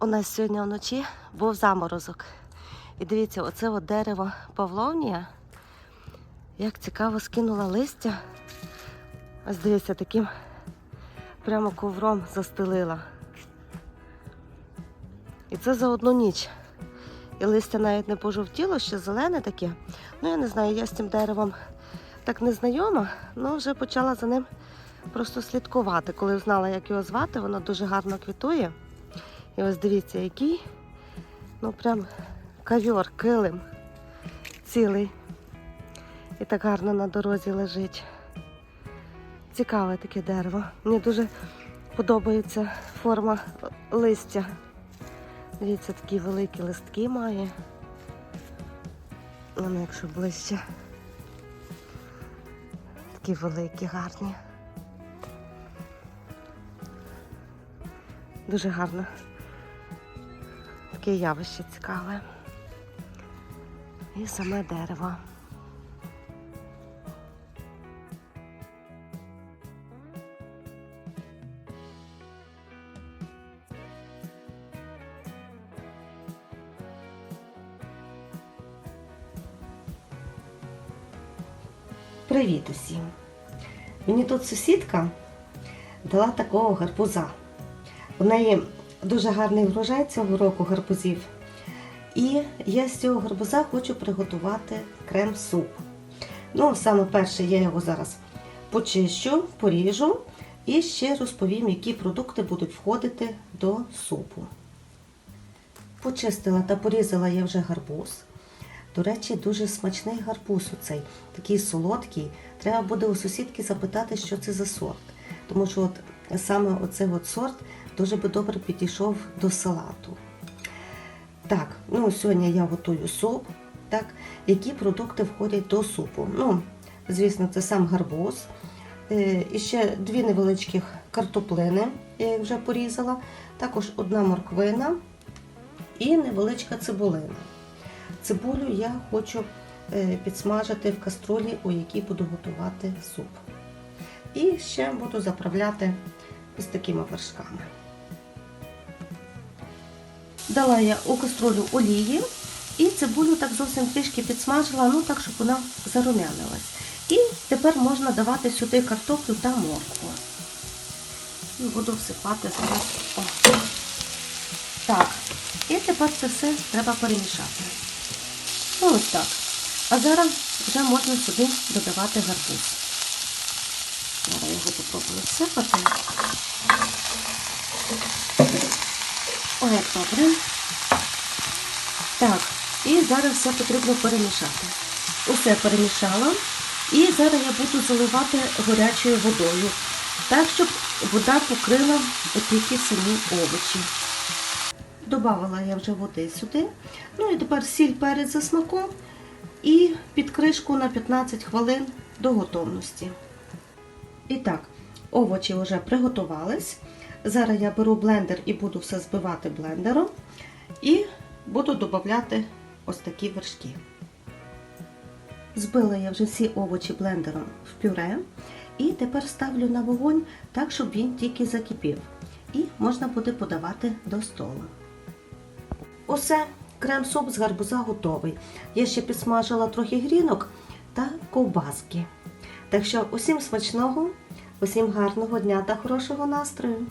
У нас сьогодні вночі був заморозок. І дивіться, оце от дерево павловнія. Як цікаво скинула листя. Ось дивіться, таким прямо ковром застелила. І це за одну ніч. І листя навіть не пожовтіло, ще зелене таке. Ну, я не знаю, я з цим деревом так не знайома, але вже почала за ним просто слідкувати. Коли знала, як його звати, воно дуже гарно квітує. І ось дивіться, який, ну прям ковер, килим цілий. І так гарно на дорозі лежить. Цікаве таке дерево. Мені дуже подобається форма листя. Дивіться, такі великі листки має. Воно якщо ближче. Такі великі, гарні. Дуже гарно. Таке явище цікаве. І саме дерево. Привіт усім! Мені тут сусідка дала такого гарбуза. У неї дуже гарний врожай цього року гарбузів. І я з цього гарбуза хочу приготувати крем-суп. Ну, саме перше, я його зараз почищу, поріжу і ще розповім, які продукти будуть входити до супу. Почистила та порізала я вже гарбуз. До речі, дуже смачний гарбуз оцей, такий солодкий. Треба буде у сусідки запитати, що це за сорт. Тому що от саме оцей от сорт дуже би добре підійшов до салату. Так, ну сьогодні я готую суп. Так, які продукти входять до супу? Ну, звісно, це сам гарбуз. Е, І ще дві невеличких картоплини, я їх вже порізала. Також одна морквина і невеличка цибулина. Цибулю я хочу е, підсмажити в каструлі, у якій буду готувати суп. І ще буду заправляти ось такими вершками. Дала я у каструлю олії і цибулю так зовсім трішки підсмажила, ну так, щоб вона зарум'янилась. І тепер можна давати сюди картоплю та моркву. І буду всипати зараз. О. Так, і тепер це все треба перемішати. Ну, ось так. А зараз вже можна сюди додавати гарбуз. Зараз його попробую всипати. Ой, як добре. Так, і зараз все потрібно перемішати. Усе перемішала. І зараз я буду заливати гарячою водою. Так, щоб вода покрила тільки самі овочі. Добавила я вже води сюди. Ну і тепер сіль перець за смаком і під кришку на 15 хвилин до готовності. І так, овочі вже приготувались. Зараз я беру блендер і буду все збивати блендером. І буду додати ось такі вершки. Збила я вже всі овочі блендером в пюре. І тепер ставлю на вогонь так, щоб він тільки закипів. І можна буде подавати до столу. Усе, крем-суп з гарбуза готовий. Я ще підсмажила трохи грінок та ковбаски. Так що усім смачного, усім гарного дня та хорошого настрою!